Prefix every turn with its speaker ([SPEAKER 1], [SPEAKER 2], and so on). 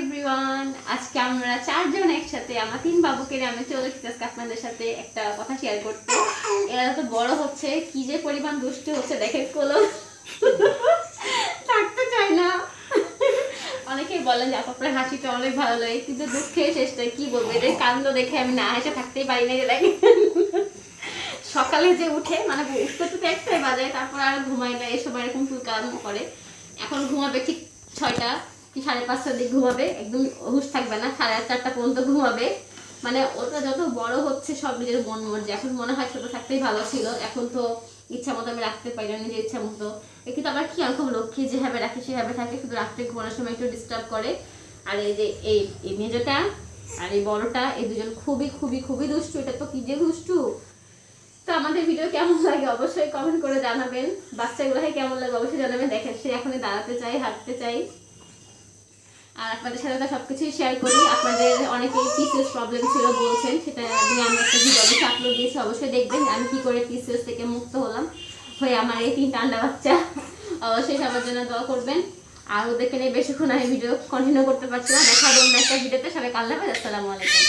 [SPEAKER 1] Everyone আজকে আমরা চারজন একসাথে, আমার তিন বাবুকে আমি চলে এসেছি আজকে আপনাদের সাথে একটা কথা শেয়ার করতে। এরা তো বড় হচ্ছে, কি যে পরিমাণ দুষ্টু হচ্ছে, দেখে কোলো। থাকতে চায় না। অনেকেই বলেন যে আপনার হাসিটা অনেক ভালো লাগে, কিন্তু দুঃখের শেষটা কি বলব? এদের কান্দ দেখে আমি না হেসে থাকতেই পারি না যে দেখেন সকালে যে উঠে মানে উঠতে তো একটাই বাজে, তারপর আর ঘুমায় না, এসব এরকম ফুলকাম করে। এখন ঘুমাবে ঠিক ছয়টা। কি সাড়ে পাঁচটার দিকে ঘুমাবে, একদম হুশ থাকবে না, সাড়ে চারটা পর্যন্ত ঘুমাবে। মানে ওটা যত বড় হচ্ছে সব নিজের মন মর্জি। এখন মনে হয় ছোট থাকতেই ভালো ছিল, এখন তো ইচ্ছা মতো আমি রাখতে পারি না নিজের ইচ্ছা মতো। কিন্তু আবার কি খুব লক্ষ্মী যেভাবে রাখি, সেভাবে থাকে, শুধু রাত্রে ঘুমানোর সময় একটু ডিস্টার্ব করে। আর এই যে এই এই মেজোটা আর এই বড়টা, এই দুজন খুবই খুবই খুবই দুষ্টু। এটা তো কি যে দুষ্টু? তো আমাদের ভিডিও কেমন লাগে অবশ্যই কমেন্ট করে জানাবেন। বাচ্চাগুলোকে কেমন লাগে অবশ্যই জানাবেন। দেখেন, সে এখনই দাঁড়াতে চাই হাঁটতে চাই আর আপনাদের সাথে তো সবকিছুই শেয়ার করি। আপনাদের অনেকে পিসিএস প্রবলেম ছিল বলছেন, সেটা নিয়ে আমি একটা ভিডিও অবশ্যই আপলোড দিয়েছি, অবশ্যই দেখবেন। আমি কি করে পিসিএস থেকে মুক্ত হলাম হয়ে আমার এই তিনটা আন্ডা বাচ্চা। অবশ্যই সবার জন্য দোয়া করবেন। আর ওদেরকে নিয়ে বেশিক্ষণ আমি ভিডিও কন্টিনিউ করতে পারছিলাম দেখা হবে একটা ভিডিওতে সবাই কাল্লা আসসালামু আলাইকুম।